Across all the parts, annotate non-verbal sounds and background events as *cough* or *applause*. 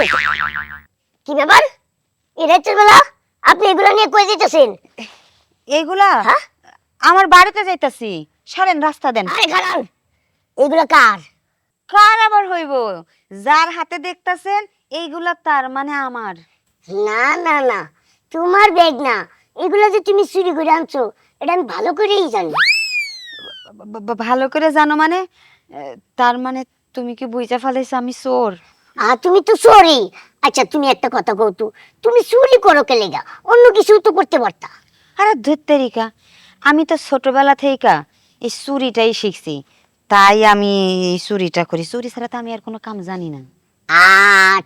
কি ব্যাপার? এই রাতের বেলা আপনি এগুলো নিয়ে কই যেতেছেন এইগুলা হ্যাঁ? আমার বাড়িতে যাইতাছি। সারেন রাস্তা দেন। আরে এগুলো কার? কার আবার হইব? যার হাতে দেখতাছেন এইগুলা তার মানে আমার। না না না তোমার ব্যাগ না। এগুলো যে তুমি চুরি করে আনছো এটা আমি ভালো করেই জানি। ভালো করে জানো মানে? তার মানে তুমি কি বুঝা ফেলাইছো আমি চোর? আর তুমি তো চোরি আচ্ছা তুমি একটা কথা কৌতু তুমি চুরি করো কে লেগা? অন্য কিছু তো করতে পারতা। আরে ধুত্তেরিকা আমি তো ছোটবেলা থেকে এই চুরিটাই শিখছি। তাই আমি এই চুরিটা করি। চুরি ছাড়া তো আমি আর কোনো কাম জানি না। আ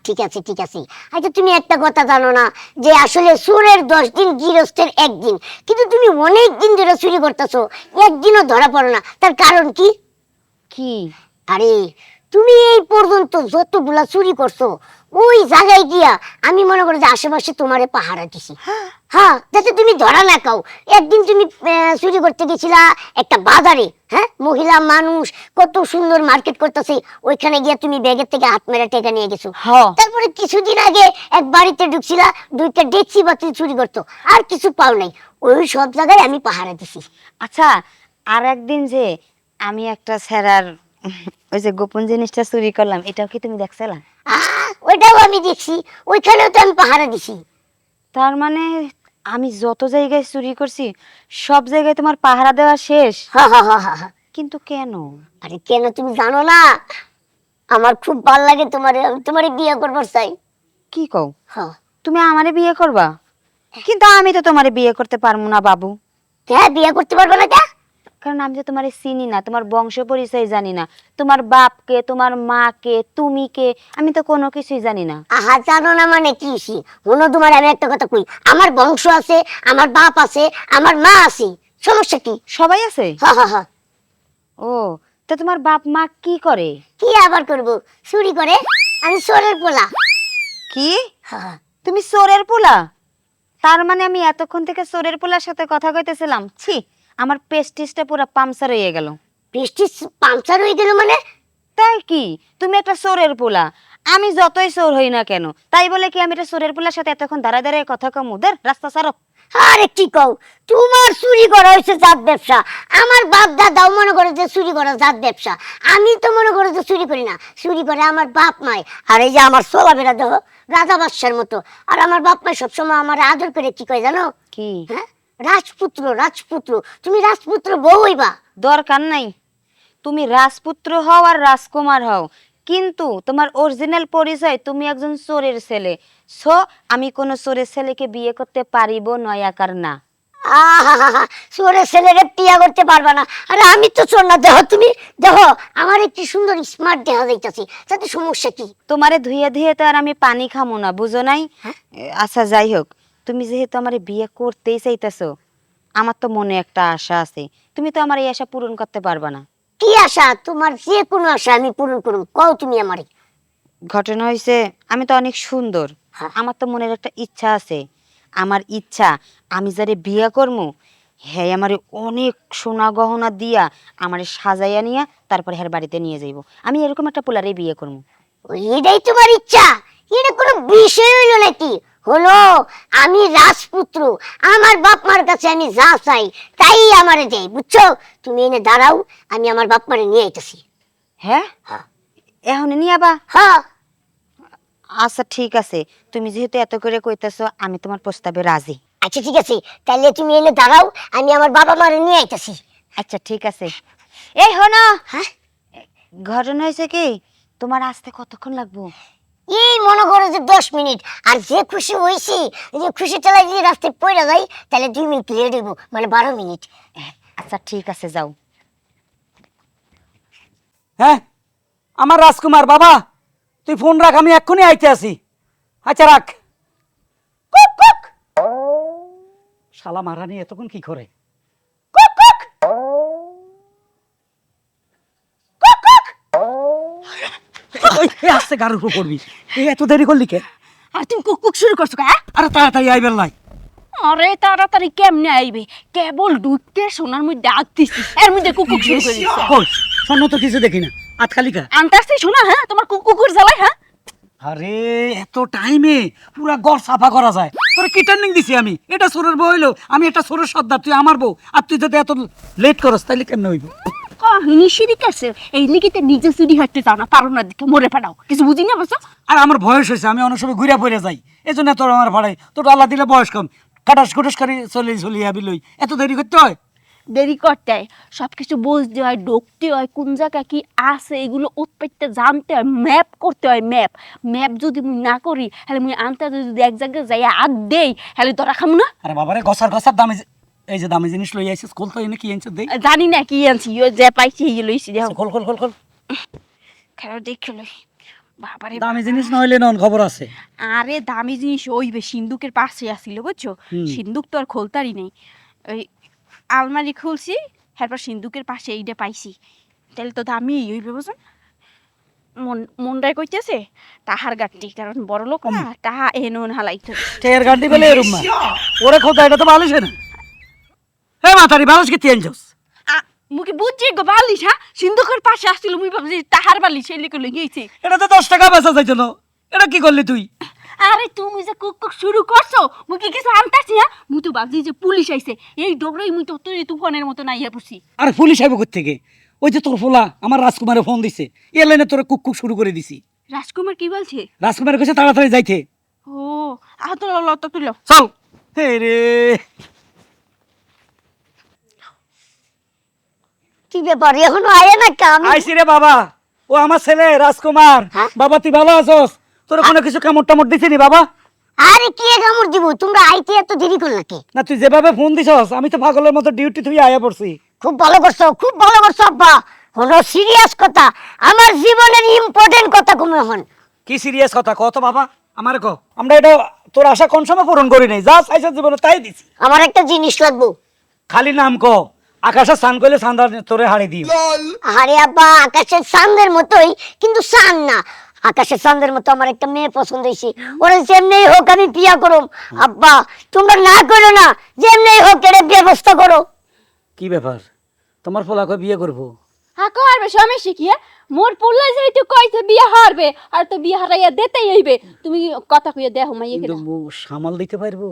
ঠিক আছে ঠিক আছে। আচ্ছা তুমি একটা কথা জানো না যে আসলে সুরের দশ দিন গৃহস্থের একদিন। কিন্তু তুমি অনেক দিন ধরে চুরি করতেছো। একদিনও ধরা পড়ো না। তার কারণ কি? কি? আরে তুমি এই পর্যন্ত যতগুলা চুরি করছ ওই জায়গায় গিয়া আমি মনে করি যে আশেপাশে তোমারে পাহারা দিছি। হ্যাঁ যাতে তুমি ধরা না খাও। একদিন তুমি চুরি করতে গেছিলা একটা বাজারে হ্যাঁ? মহিলা মানুষ কত সুন্দর মার্কেট করতেছে ওইখানে গিয়া তুমি ব্যাগের থেকে হাত মেরে টেকা নিয়ে গেছো। তারপরে কিছুদিন আগে এক বাড়িতে ঢুকছিলা দুইটা ডেকচি বাতি চুরি করতো আর কিছু পাও নাই। ওই সব জায়গায় আমি পাহারা দিছি। আচ্ছা আর একদিন যে আমি একটা স্যারার ওই যে গোপন জিনিসটা চুরি করলাম এটাও কি তুমি দেখছিলা? ওইটাও আমি দেখছি। ওইখানেও তো আমি পাহারা দিছি। তার মানে আমি যত জায়গায় চুরি করছি সব জায়গায় তোমার পাহারা দেওয়া শেষ। কিন্তু কেন? আরে কেন তুমি জানো না? আমার খুব ভালো লাগে তোমারে আমি তোমারে বিয়ে করবার চাই। কি কও? হ্যাঁ তুমি আমারে বিয়ে করবা? কিন্তু আমি তো তোমারে বিয়ে করতে পারব না বাবু। হ্যাঁ বিয়ে করতে পারবে না কে কারণ আমি তো তোমারে চিনি না তোমার বংশ পরিচয় জানি না তোমার বাপকে তোমার মাকে তুমি কে আমি তো কোনো কিছুই জানি না। আহা জানো না মানে কি সি? মনে তোমার আমি একটা কথা কই আমার বংশ আছে আমার বাপ আছে আমার মা আছে সমস্যা কি? সবাই আছে? হা হা হা। ও তা তোমার বাপ মা কি করে? কি আবার করব? চুরি করে? আমি চোরের পোলা। কি? হা হা। তুমি চোরের পোলা? তার মানে আমি এতক্ষণ থেকে চোরের পোলার সাথে কথা কইতেছিলাম। ছি। আমার পেস্টিসটা পুরো পামসার হয়ে গেল। বৃষ্টি পাংচার হয়ে গেল মানে? তাই কি? তুমি একটা চোরের পোলা। আমি যতই চোর হই না কেন তাই বলে কি আমি একটা চোরের পোলার সাথে এতক্ষণ দাঁড়ায় দাঁড়ায় কথা কম? ওদের রাস্তা সারো আরে কি কও? তোমার চুরি করা হয়েছে জাত ব্যবসা। আমার বাপ দাদাও মনে করে যে চুরি করা জাত ব্যবসা। আমি তো মনে করে যে চুরি করি না। চুরি করে আমার বাপ মায় আর এই যে আমার চলাফেরা দেহ রাজা বাদশার মতো। আর আমার বাপ মায় সবসময় আমার আদর করে কি কয় জানো? কি? হ্যাঁ? রাজপুত্র রাজপুত্র তুমি রাজপুত্র বউ হইবা। দরকার নাই। তুমি রাজপুত্র হও আর রাজকুমার হও। কিন্তু তোমার অরিজিনাল পরিচয় তুমি একজন চোরের ছেলে। সো আমি কোনো চোরের ছেলেকে বিয়ে করতে পারিব নয়াকার না। চোরের ছেলেরে টিয়া করতে পারবা না। আরে আমি তো চোর না। দেখো তুমি দেখো আমার একটি সুন্দর স্মার্ট দেখা যাইতাছি। তাতে সমস্যা কি? তোমারে ধুয়ে ধুয়ে তো আর আমি পানি খামো না বুঝো নাই? হ্যাঁ? আচ্ছা যাই হোক। তুমি যেহেতু আমার বিয়ে করতেই চাইতেছো আমার তো মনে একটা আশা আছে। তুমি তো আমার এই আশা পূরণ করতে পারবা না। কি আশা? তোমার যে কোনো আশা আমি পূরণ করুম কও তুমি আমারে। ঘটনা হয়েছে আমি তো অনেক সুন্দর। হ্যাঁ। আমার তো মনের একটা ইচ্ছা আছে। আমার ইচ্ছা আমি যারে বিয়ে করব হ্যাঁ আমারে অনেক সোনা গহনা দিয়া আমারে সাজাইয়া নিয়া তারপরে হ্যার বাড়িতে নিয়ে যাইব। আমি এরকম একটা পোলারে বিয়ে করব। ওই এটাই তোমার ইচ্ছা। এটা কোনো বিষয় হইল নাকি? হলো আমি রাজপুত্র। আমার বাপ মার কাছে আমি যা চাই তাই আমারে দেয় বুঝছ? তুমি এনে দাঁড়াও আমি আমার বাপ মারে নিয়ে আইতেছি। হ্যাঁ? হ্যাঁ। এখন নিয়ে বা হ্যাঁ। আচ্ছা ঠিক আছে। তুমি যেহেতু এত করে কইতেছো আমি তোমার প্রস্তাবে রাজি। আচ্ছা ঠিক আছে। তাহলে তুমি এনে দাঁড়াও আমি আমার বাবা মারে নিয়ে আইতেছি। আচ্ছা ঠিক আছে। এই হনো! হ্যাঁ? ঘটনা হয়েছে কি? তোমার আসতে কতক্ষণ লাগবো? এই মনে করো যে দশ মিনিট আর যে খুশি হয়েছি যে খুশি চালাই যদি রাস্তায় পড়ে যাই তাহলে দুই মিনিট লেট দেবো মানে বারো মিনিট। আচ্ছা ঠিক আছে যাও। হ্যাঁ? আমার রাজকুমার বাবা তুই ফোন রাখ আমি এক্ষুনি আইতে আসি। আচ্ছা রাখ। কুক, কুক। শালা মারানি এতক্ষণ কি করে কুক, কুক। Cook, cook. ওই, এ আস্তে গাড়ির উপর করবি? এই এত দেরি করলি কে? আর তুমি কুক কুক শুরু করছ কা আরে তাড়াতাড়ি আইবেন নাই আরে তাড়াতাড়ি কেমনে আইবে? কেবল ঢুকতে সোনার মধ্যে আঁকতিস এর মধ্যে কুকুক শুরু করে কই স্বর্ণ তো কিছু দেখি না। খালি কা? আনতাসি শোনা হ্যাঁ? তোমার কুকুর জ্বালাই হ্যাঁ? আরে এত টাইমে পুরা ঘর সাফা করা যায়। তোর কি ট্রেনিং দিছি আমি? এটা সোরের বউ হইল আমি এটা সোরের সর্দার তুই আমার বউ। আর তুই যদি এত লেট করস তাহলে কেমন হইব? কাহিনী সিঁড়ি কাছে এই লিগিতে নিজে চুরি হাঁটতে যাও না পারো না দেখে মরে ফেলাও। কিছু বুঝি না বসো আর আমার বয়স হয়েছে আমি অনেক সময় ঘুরে পড়ে যাই। এই জন্য তোর আমার ভাড়াই তোর আল্লাহ দিলে বয়স কম। কাটাস কুটাস করে চলে চলে যাবি লই। এত দেরি করতে হয়? দেরি করতে হয়। সব কিছু বুঝতে হয় ঢুকতে হয় কোন জায়গায় কি আছে এগুলো উৎপত্তি জানতে হয় ম্যাপ করতে হয় ম্যাপ ম্যাপ যদি মুই না করি তাহলে মুই আনতে যদি এক জায়গায় যাই আগ দেই তাহলে ধরা খাম না? আরে বাবারে গসার গসার দামি যে- এই যে দামি জিনিস লই আইছিস খোল তো এনে কি আনছিস দেই। জানি না কি আনছি ইয়ে যে পাইছি ইয়ে লইছি দেখো। খোল খোল খোল খোল। খেলো দেখে লই। বাবারে দামি জিনিস নইলে নন খবর আছে। আরে দামি জিনিস ওইবে সিন্দুকের পাশে আসছিল বুঝছ? হুম। সিন্দুক তো আর খোলতারই নেই। ওই আলমারি খুলছি তারপর সিন্দুকের পাশে এইটা পাইছি। তাহলে তো দামি হইবে বুঝুন মন মনটাই কইতেছে তাহার গাটটি কারণ বড় লোক না তাহা এনো হালাইতে। টের গান্ডি বলে এরম ওরে খোদা এটা তো বালিশ না। হে মাতারি বালিশ কি তিনজস মুখে বুঝছি গো বালিশ হ্যাঁ? সিন্দুকের পাশে আসছিল মুই ভাবছি তাহার বালিশ এই লিখে লইয়েছি এটা তো দশ টাকা বেচা যাইছিল এটা কি করলি তুই? আরে তুমি যে কুক কুক শুরু করছ মুই কি কিছু আনতাছি হ্যাঁ? মুই তো ভাবছি যে পুলিশ আইছে। এই ডোবরাই মুই তো তুই তুফানের মতো নাইয়া পড়ছি। আর পুলিশ আইব থেকে ওই যে তোর ফোলা আমার রাজকুমারে ফোন দিছে। এ লাইনে তোরা কুক কুক শুরু করে দিছি। রাজকুমার কি বলছে? রাজকুমারের কাছে তাড়াতাড়ি যাইতে। ও আহ তো লত তুলো। চল। হে রে। কি ব্যাপার এখনও আয় না কে? আমি আইসি রে বাবা। ও আমার ছেলে রাজকুমার। হ্যাঁ? বাবা তুই ভালো আছস? তোর কোনো কিছু কামড় টামড় দিছি নি বাবা? আরে কি কামড় দিব? তোমরা আইতে এত দেরি করলা কি? না তুই যেভাবে ফোন দিছস আমি তো পাগলের মতো ডিউটি তুই আয়া পড়ছি। খুব ভালো করছ খুব ভালো করছ আব্বা। কোনো সিরিয়াস কথা। আমার জীবনের ইম্পর্টেন্ট কথা তুমি এখন। কি সিরিয়াস কথা? কত বাবা আমারে ক আমরা এটা তোর আশা কোন সময় পূরণ করি নাই? যা চাইছ জীবনে তাই দিছি। আমার একটা জিনিস লাগবো। খালি নাম ক আকাশে স্নান করলে সান্দার তোরে হাড়ি দিও আরে আব্বা আকাশের চাঁদের মতোই কিন্তু চাঁদ না। আকাশের চাঁদের মতো আমার একটা মেয়ে পছন্দ হয়েছে। ওরা যেমনি হোক আমি বিয়া করুম। আব্বা তোমরা না করো না যেমনি হোক এটা ব্যবস্থা করো। কি ব্যাপার? তোমার ফলাকে বিয়ে করব? হ্যাঁ করবে সমস্যা কি হ্যাঁ? মোর পুল্লা যেহেতু কইছে বিয়ে হারবে আর তো বিয়ে হারাইয়া দিতেই হইবে। তুমি কথা কইয়া দেখো মাইয়ে সামাল দিতে পারব?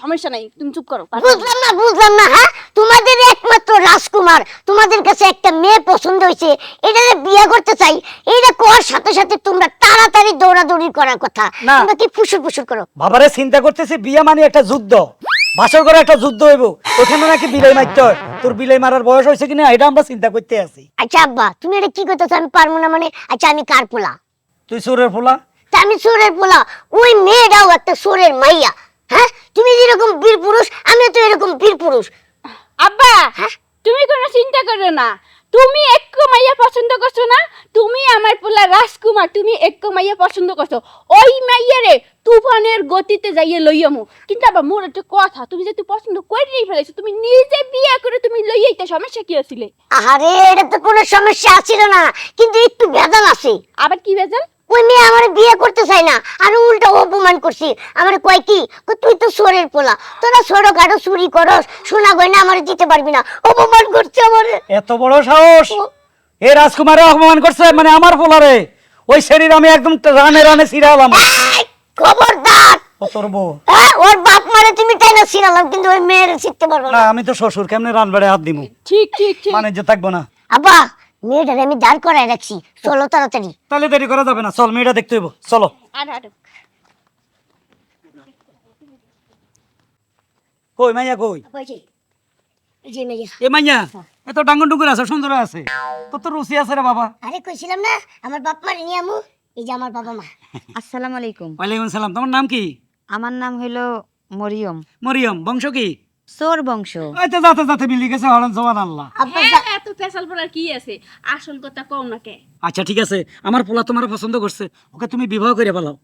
সমস্যা নাই তুমি চুপ করো বুঝলাম না বুঝলাম না হ্যাঁ? তোমাদের একমাত্র রাজকুমার তোমাদের কাছে একটা মেয়ে পছন্দ হয়েছে এটা বিয়ে করতে চাই এটা করার সাথে সাথে তোমরা তাড়াতাড়ি দৌড়াদৌড়ি করার কথা? তোমরা কি ফুসুর ফুসুর করো? বাবারে চিন্তা করতেছি বিয়ে মানে একটা যুদ্ধ। বাসর করে একটা যুদ্ধ হইব ওখানে নাকি বিলাই মারতে হয়। তোর বিলাই মারার বয়স হয়েছে কিনা এটা আমরা চিন্তা করতে আছি। আচ্ছা আব্বা তুমি এটা কি করতেছো? আমি পারব না মানে আচ্ছা আমি কার পোলা? তুই সুরের পোলা? আমি সুরের পোলা ওই মেয়েটাও একটা সুরের মাইয়া। হ্যাঁ? তুমি যেরকম বীর পুরুষ আমিও তো এরকম বীর পুরুষ। আব্বা হ্যাঁ? তুমি কোনো চিন্তা করো না। তুমি এক মাইয়া পছন্দ করছ না তুমি আমার পোলা রাজকুমার তুমি এক মাইয়া পছন্দ করছ। ওই মাইয়ারে তুফানের গতিতে যাইয়ে লইয়ামু কিন্তু আবার মোর একটা কথা তুমি যে তুই পছন্দ করে নিয়ে ফেলেছো তুমি নিজে বিয়ে করে তুমি লইয়াইতে সমস্যা কি আসলে? আরে এটা তো কোনো সমস্যা আছিল না কিন্তু একটু ভেজাল আছে। আবার কি বেজাল ওই মেয়ে আমার বিয়ে করতে চায় না। আর উল্টা অপমান করছি। আমার কয় কি? তুই তো সোরের পোলা। তোরা খাটো চুরি করস সোনা গয়না আমার দিতে পারবি না। অপমান করছে আমার। এত বড় সাহস! এ রাজকুমারে অপমান করছে মানে আমার ওই শরীর আমি একদম রানে রানে ছিড়ালাম খবরদার! হ্যাঁ, ওর বাপ মারে তুমি তাই না ছিনালাম কিন্তু ওই মেয়ের শিখতে পারব না। না আমি তো শ্বশুর কেমনে রান বেড়ে হাত দিমু? ঠিক ঠিক ঠিক। মানে যে থাকব না। আব্বা মেয়েটারে আমি দাঁড় করায় রাখছি। চলো তাড়াতাড়ি। তাহলে দেরি করা যাবে না চল মেয়েটা দেখতে হইব চলো। কই মাইয়া কই? জি এ মাইয়া এত ডাঙ্গন ডুঙ্গুর আছে সুন্দর আছে। তোর তো রুচি আছে রে বাবা। আরে কইছিলাম না আমার বাপ মারে নিয়ে আমু এই যে আমার বাবা মা। *laughs* আসসালামু আলাইকুম। ওয়ালাইকুম সালাম তোমার নাম কি? আমার নাম হলো মরিয়ম। মরিয়ম বংশ কি? সোর বংশ। যাতে যাতে মিলি গেছে হরণ জবান আল্লাহ। হ্যাঁ, এত ফেসাল পড়ার কি আছে? আসল কথা কও না কে আচ্ছা ঠিক আছে। আমার পোলা তোমার পছন্দ করছে। ওকে তুমি বিবাহ করে ফেলাও।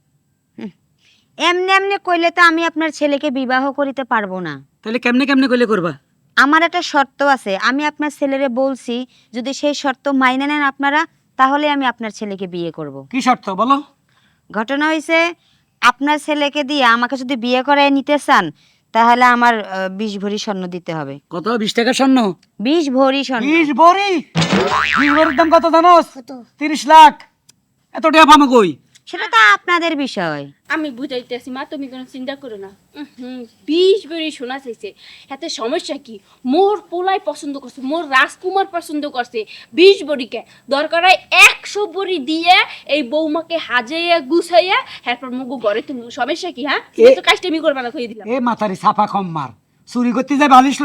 এমনি এমনি কইলে তো আমি আপনার ছেলেকে বিবাহ করিতে পারব না। তাহলে কেমনে কেমনে কইলে করবা? আমার একটা শর্ত আছে। আমি আপনার ছেলেরে বলছি যদি সেই শর্ত মাইনে নেন আপনারা তাহলে আমি আপনার ছেলেকে বিয়ে করব। কি শর্ত বলো? ঘটনা হয়েছে আপনার ছেলেকে দিয়ে আমাকে যদি বিয়ে করায় নিতে চান তাহলে আমার বিশ ভরি স্বর্ণ দিতে হবে। কত? বিশ টাকা স্বর্ণ? বিশ ভরি স্বর্ণ। বিশ ভরি? বিশ ভরির দাম কত জানো কত? তিরিশ লাখ। এত টাকা পাবো কই? সেটা তো আপনাদের বিষয়। আমি বুঝাইতেছি মা তুমি কোনো চিন্তা করো না। হুম বিশ বেরি শোনা চাইছে এতে সমস্যা কি? মোর পোলাই পছন্দ করছে মোর রাজকুমার পছন্দ করছে বিশ বড়িকে। দরকার হয় একশো বড়ি দিয়ে এই বৌমাকে হাজাইয়া গুছাইয়া এরপর মুগু ঘরে তুমি সমস্যা কি হ্যাঁ? তুমি তো কাজটা আমি করবা না কই দিলাম। এ মাথারি সাফা কম মার। চুরি করতে যাই বালিশ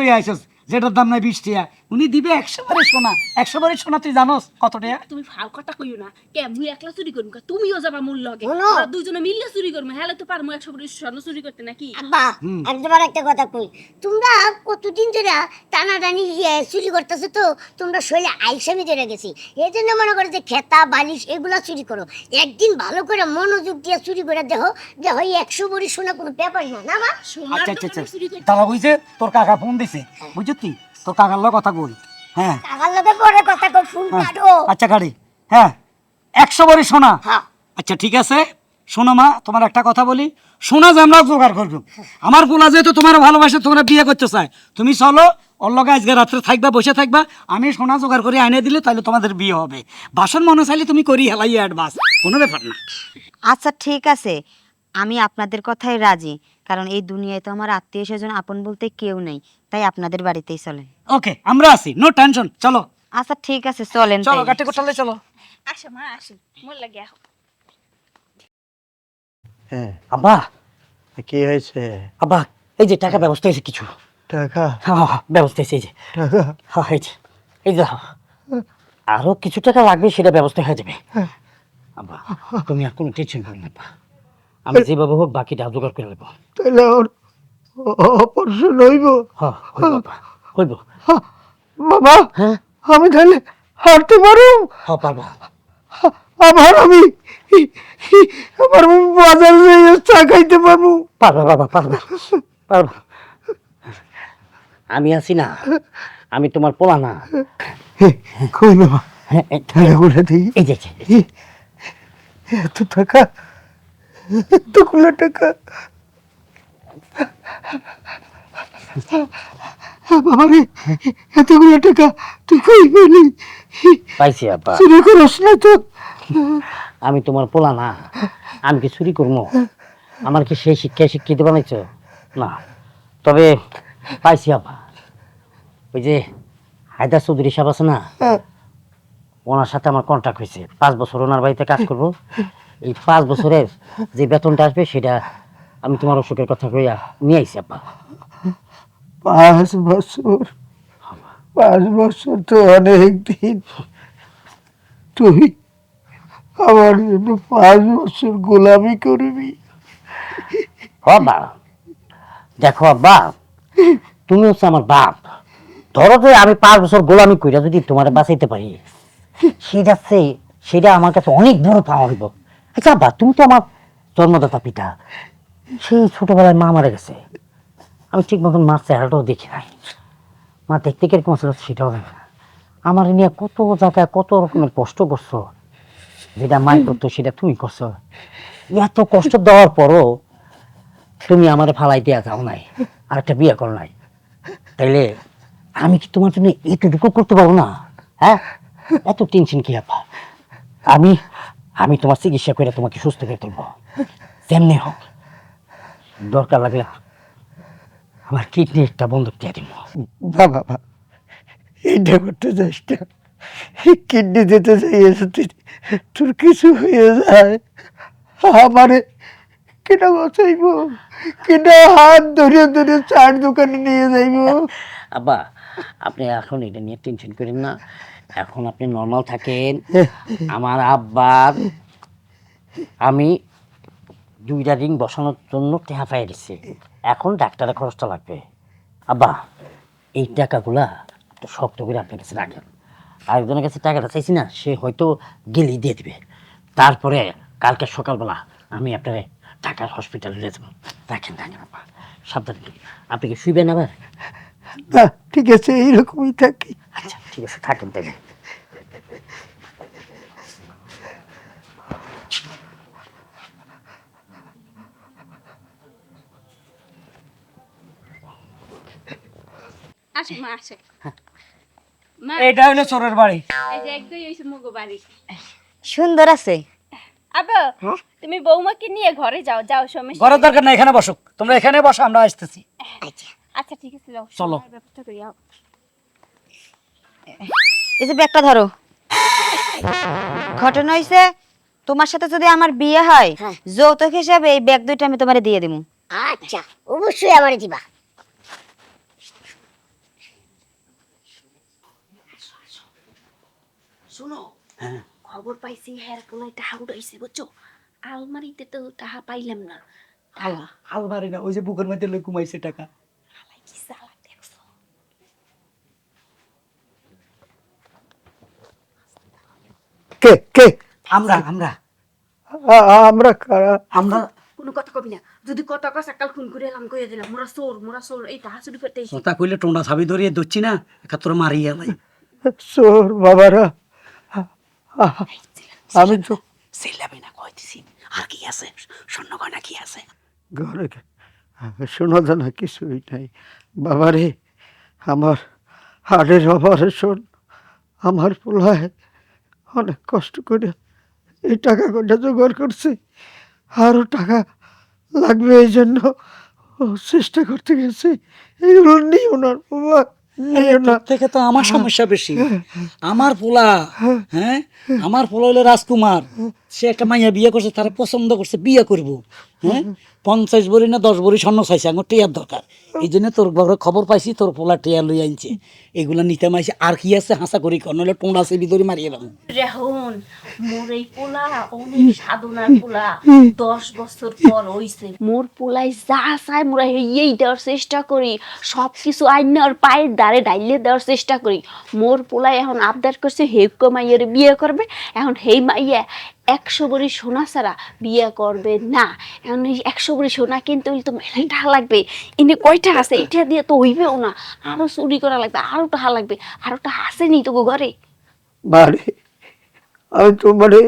যেটার দাম নাই বিশ টিয়া। উনি দিবে একশো বারে সোনা। একশো বারে সোনা তুই জানোস কত টাকা তুমি ফাল কথা কইও না। কে মুই একলা চুরি করব তুমিও যাবা মূল লগে। দুজনে মিলিয়ে চুরি করব। হ্যাঁ তো পারমু একশো বড়ি স্বর্ণ চুরি করতে নাকি? আব্বা একবার একটা কথা কই। তোমরা কতদিন ধরে টানাটানি ইয়ে চুরি করতেছো তো? তোমরা শরীরে আইসামি ধরে গেছি। এই জন্য মনে করো যে খেতা বালিশ এগুলা চুরি করো। একদিন ভালো করে মনোযোগ দিয়ে চুরি করে দেখো যে হয় একশো বড়ি শোনা কোনো ব্যাপার না। না মা? সোনার আচ্ছা আচ্ছা আচ্ছা। দোকানে চুরি করতে তারা বুঝছে তোর কাকা ফোন দিছে। বুঝছি তুই তোর কাকার লোক কথা কই হ্যাঁ। টাকার লোকে পরে কথা কই ফোন হ্যাঁ। কাটো। আচ্ছা গাড়ি। হ্যাঁ। একশো বারে সোনা। হ্যাঁ। আচ্ছা ঠিক আছে। শোনো মা তোমার একটা কথা বলি। সোনা যে আমরা জোগাড় করব। আমার পোলা যেহেতু তোমার ভালোবাসে তোমরা বিয়ে করতে চায়। তুমি চলো ওর আজকে রাত্রে থাকবা বসে থাকবা। আমি সোনা জোগাড় করে আইনে দিলে তাহলে তোমাদের বিয়ে হবে। বাসন মনে চাইলে তুমি করি হেলাই অ্যাডভান্স কোনো ব্যাপার না। আচ্ছা ঠিক আছে। আমি আপনাদের কথাই রাজি। কারণ এই দুনিয়ায় তো আমার আত্মীয় স্বজন আপন বলতে কেউ নেই তাই আপনাদের বাড়িতেই চলেন। ওকে আমরা আছি নো টেনশন চলো। আচ্ছা ঠিক আছে চলেন চলো। গাটে কোটালে চলো। আসো মা আসো মোর লাগে আহো। হ্যাঁ আব্বা কি হয়েছে? আব্বা এই যে টাকা ব্যবস্থা হয়েছে কিছু। টাকা? হ্যাঁ হ্যাঁ, হ্যাঁ, ব্যবস্থা হয়েছে এই যে। টাকা? হ্যাঁ এই যে এই যে হ্যাঁ। আরও কিছু টাকা লাগবে সেটা ব্যবস্থা হয়ে যাবে। আব্বা তুমি আর কোনো টেনশন করো না আব্বা। আমি যেভাবে হোক বাকিটা জোগাড় করে নেব। তাহলে ওর অপারেশন হইব? হ্যাঁ হইব বাবা হ্যাঁ? আমি তাহলে হাঁটতে পারো হ্যাঁ পারব আবার আমি বাজার চা খাইতে পারব? পারব বাবা পারব পারব। আমি আছি না আমি তোমার পোলা না। কই বাবা? হ্যাঁ, দিই। এই যে, এত টাকা এতগুলো টাকা। বাবা রে এতগুলো টাকা তুই কই পেলি? পাইছি আব্বা চুরি করিস না তো। আমি তোমার পোলা না আমি কি চুরি করব? আমার কি সেই শিক্ষায় শিক্ষিত বানাইছো? না। তবে পাইছি আব্বা ওই যে হায়দার চৌধুরী সাহেব আছে না ওনার সাথে আমার কন্ট্যাক্ট হয়েছে। পাঁচ বছর ওনার বাড়িতে কাজ করব। এই পাঁচ বছরের যে বেতনটা আসবে সেটা আমি তোমার অসুখের কথা কইয়া নিয়ে আইছি আব্বা। পাঁচ বছর পাঁচ বছর তো অনেক দিন। তুই আমার জন্য পাঁচ বছর গোলামি করবি। আব্বা দেখো আব্বা তুমি হচ্ছে আমার বাপ। ধরো যে আমি পাঁচ বছর গোলামি কইরা যদি তোমার বাঁচাইতে পারি সেটা সে সেটা আমার কাছে অনেক বড় পাওয়া হইব। আচ্ছা আব্বা, তুমি তো আমার জন্মদাতা পিতা। সেই ছোটবেলায় মা মারা গেছে। আমি ঠিক মতন মার চেহারাটাও দেখি নাই। মা দেখতে কীরকম ছিল সেটাও আমার নিয়ে কত জায়গায় কত রকমের কষ্ট করছ। যেটা মাই করতো, সেটা তুমি করছ। এত কষ্ট দেওয়ার পরও তুমি আমারে ফালাই দেওয়া যাও নাই, আর একটা বিয়ে করো নাই। তাইলে আমি কি তোমার জন্য এতটুকু করতে পারব না? হ্যাঁ? এত টেনশন কি আপা আমি আমি তোমার চিকিৎসা করে তোমাকে সুস্থ করে তুলবো। তেমনি হোক দরকার লাগলে আমার কিডনি একটা বন্ধক দিয়ে দিব। না বাবা এইটা করতে না? কিডনি দিতে চাইয়েছে তুই তোর কিছু হয়ে যায়। আমারে কেটা বসাইব কেটা হাত ধরে ধরে চার দোকানে নিয়ে যাইব। আব্বা আপনি এখন এটা নিয়ে টেনশন করেন না। এখন আপনি নর্মাল থাকেন। *laughs* আমার আব্বার আমি দুইটা রিং বসানোর জন্য টেহা পাই দিচ্ছে এখন ডাক্তারের খরচটা লাগবে। আব্বা এই টাকাগুলা একটু শক্ত করে আপনার কাছে রাখেন। আরেকজনের কাছে টাকাটা চাইছি না সে হয়তো গেলেই দিয়ে দিবে। তারপরে কালকে সকালবেলা আমি আপনার ঢাকার হসপিটালে নিয়ে যাব। রাখেন রাখেন আব্বা সাবধানে। আপনি কি শুইবেন আবার? না ঠিক আছে এইরকমই থাকি। ঠিক আছে থাকেন তাহলে মা এটা হলো চোরের বাড়ি। এই একদমই হইছে মুগো বাড়ি। সুন্দর আছে। হ্যাঁ? তুমি বৌমাকে নিয়ে ঘরে যাও যাও সমস্যা ঘরের দরকার না এখানে বসুক। তোমরা এখানে বসো আমরা আসতেছি। আচ্ছা আচ্ছা ঠিক আছে চলো। সময়ের ব্যবস্থা করি যাও এই যে ব্যাগটা ধরো। ঘটনা হইছে তোমার সাথে যদি আমার বিয়ে হয় হ্যাঁ। যৌতুক হিসাবে এই ব্যাগ দুইটা আমি তোমারে দিয়ে দিব আচ্ছা অবশ্যই আমারে দিবা। শুনো খবর পাইছি হ্যার পোলাই টাহা উঠাইছে বুঝছ? আলমারিতে তো টাহা পাইলাম না। আলমারি না ওই যে বুকের মধ্যে লই ঘুমাইছে টাকা কি চালাক দেখছ কে কে? আমরা আমরা। আমরা কারা? আমরা কোনো কথা কবি না। যদি কথা কস একাল খুন করে এলাম কইয়া দিলাম মোরা চোর মোরা চোর এই তাহা চুরি করতে। কথা কইলে টোনা ছাবি ধরিয়ে ধরছি না একাত্তর মারিয়া লাই চোর বাবারা। আমি তো সেলাবে না কইতেছি। আর কি আছে? স্বর্ণ গয়না কি আছে? ঘরে শোনা জানা কিছুই নাই। বাবারে আমার হাড়ের অপারেশন আমার পোলায় অনেক কষ্ট করে এই টাকা কটা জোগাড় করছি। আরও টাকা লাগবে এই জন্য চেষ্টা করতে গেছি। এগুলো নিও না বাবা থেকে তো আমার সমস্যা বেশি। আমার পোলা হ্যাঁ। আমার পোলা হলো রাজকুমার। সে একটা মাইয়া বিয়ে করছে, তারা পছন্দ করছে, বিয়ে করব। হ্যাঁ? পঞ্চাশ বড়ি না, দশ বড়ি স্বর্ণ চাইছে, আমার টিয়ার দরকার। এই জন্য তোর ঘরে খবর পাইছি, তোর পোলা টিয়া লই আনছে এগুলা নিতে মাইছে, আর কি আছে হাসা করি কর, নইলে টোনা সে ভিতরে মারিয়ে দেবো রেহন, মোর এই পোলা অনেক সাধনার পোলা। দশ বছর পর হইছে। মোর পোলাই যা চায়, মোরা এই দেওয়ার চেষ্টা করি। সব কিছু আইনার পায়ের দ্বারে ডাইলে দেওয়ার চেষ্টা করি। মোর পোলাই এখন আবদার করছে হেক মাইয়ের বিয়ে করবে। এখন হেই মাইয়া একশো বড়ি সোনা ছাড়া বিয়ে করবে না। এখন এই একশো বড়ি সোনা কিনতে হইলে তো মেলাই টাকা লাগবে। এনে কয়টা আছে? এটা দিয়ে তো হইবেও না। আরও চুরি করা লাগবে আরও টাকা লাগবে আরও টাকা আসেনি তো ঘরে? বারে আমি তোমারে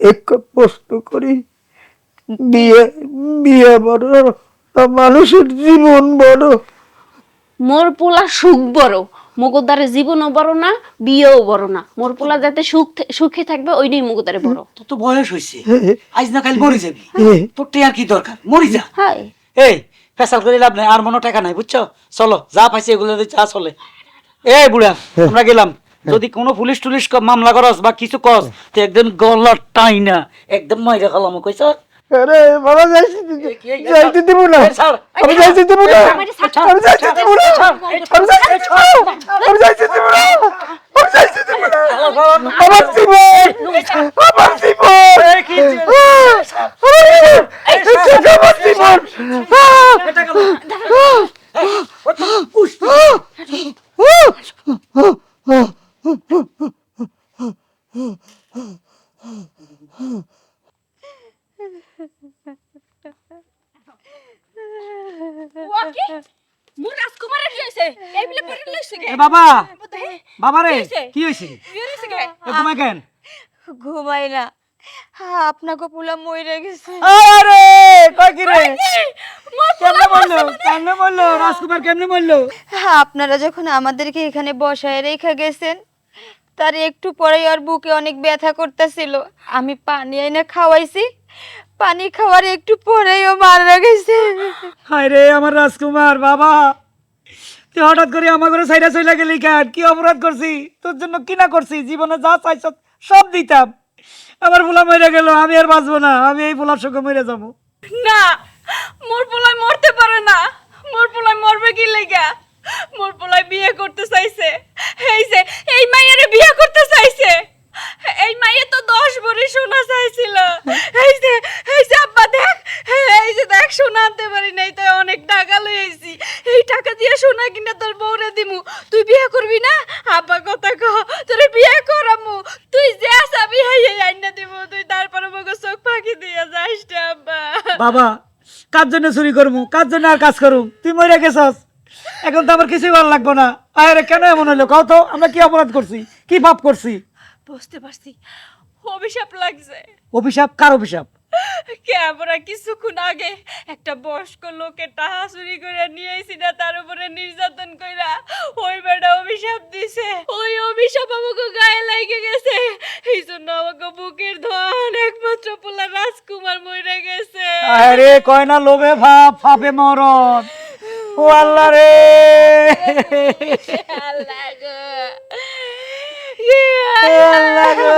এক প্রশ্ন করি। বিয়ে বিয়ে বড় মানুষের জীবন বড়। মোর পোলা সুখ বড়। মগদারে জীবনও বড় না বিয়েও বড় না। মোর পোলা যাতে সুখ সুখে থাকবে ওইটাই মগদারে বড়। তোর তো বয়স হয়েছে আজ না কাল মরে যাবি। তোর টিয়ার কি দরকার? মরি যা। হাই এই ফেসাল করে লাভ নাই আর মনে টাকা নাই বুঝছ? চলো যা পাইছি এগুলো দিয়ে যা চলে। এ বুড়া আমরা গেলাম। যদি কোনো পুলিশ টুলিশ ক- মামলা করস বা কিছু কস তো একদম গলা টাই না একদম মাইরা খালাম কইছ? আরে বাবা যাইতে যাইতে দিব না। আমি যাইতে দিব না। আমি যাইতে দিব না। আমি যাইতে দিব না। আমি যাইতে দিব না। আমি যাইতে দিব না। আমার জীবন। আমার জীবন। আমার জীবন। মোর রাজকুমারের কি হইছে এই বলে পড়ে লইছে কে এ বাবা! বাবা রে হইছে? কি হইছে কে তোমার কেন? ঘুমাই না আপনাকে পোলা গেছে আরে কই কি রে কেমনে বলল কেমনে বলল রাজকুমার কেমনে বলল আপনারা যখন আমাদেরকে এখানে বসায় রেখে গেছেন তার একটু পরে ওর বুকে অনেক ব্যথা করতেছিল। আমি পানি এনে খাওয়াইছি। পানি খাওয়ার একটু পরেই ও মারা গেছে। হায় রে আমার রাজকুমার বাবা। তুই হঠাৎ করে আমার ঘরে সাইডা চলে গেলি কেন? কি অপরাধ করছি? তোর জন্য কি না করছি? জীবনে যা চাইছ সব দিতাম। আমার পোলা মরে গেল আমি আর বাঁচবো না আমি এই পোলার সঙ্গে মরে যাব। না মোর পোলাই মরতে পারে না। মোর পোলাই মরবে কি লেগা? মোর পোলাই বিয়ে করতে চাইছে। এই যে এই মাইয়ারে বিয়ে করতে চাইছে। এই মাইয়া তো দশ ভরি সোনা চাইছিল। এই যে এই যে আব্বা দেখ, এই যে দেখ, সোনা আনতে পারি নাই তো অনেক টাকা লই আইছি। এই টাকা দিয়ে সোনা কিনা তোর বউরে দিমু। তুই বিয়ে করবি না? আব্বা কথা কহ তোরে বিয়ে করামু। তুই যে আসাবি হাই হাই আইনা দিমু, তুই তারপরে মগো চোখ ফাঁকি দিয়ে যাস আব্বা। বাবা, কার জন্য চুরি করব কার জন্য আর কাজ করুম? তুই মরে গেছস। এখন তো আমার কিছুই ভালো লাগবো না। আরে কেন এমন হলো কাও তো, আমরা কি অপরাধ করছি? কি পাপ করছি? বুঝতে পারছি। অভিশাপ লাগছে। অভিশাপ? কার অভিশাপ? কে আমরা কিছুক্ষণ আগে একটা বয়স্ক লোকের টাহা চুরি করে নিয়ে আইছি না তার উপরে নির্যাতন কইরা। ওই বেটা অভিশাপ দিছে। ওই অভিশাপ আমাকে গায়ে লাগে গেছে। এই জন্য আমাকে বুকের ধন একমাত্র পোলা রাজ আরে কয় না লোভে ভাব ফাপে মরণ। ও আল্লাহ রে। আল্লাহ গো। এ আল্লাহ গো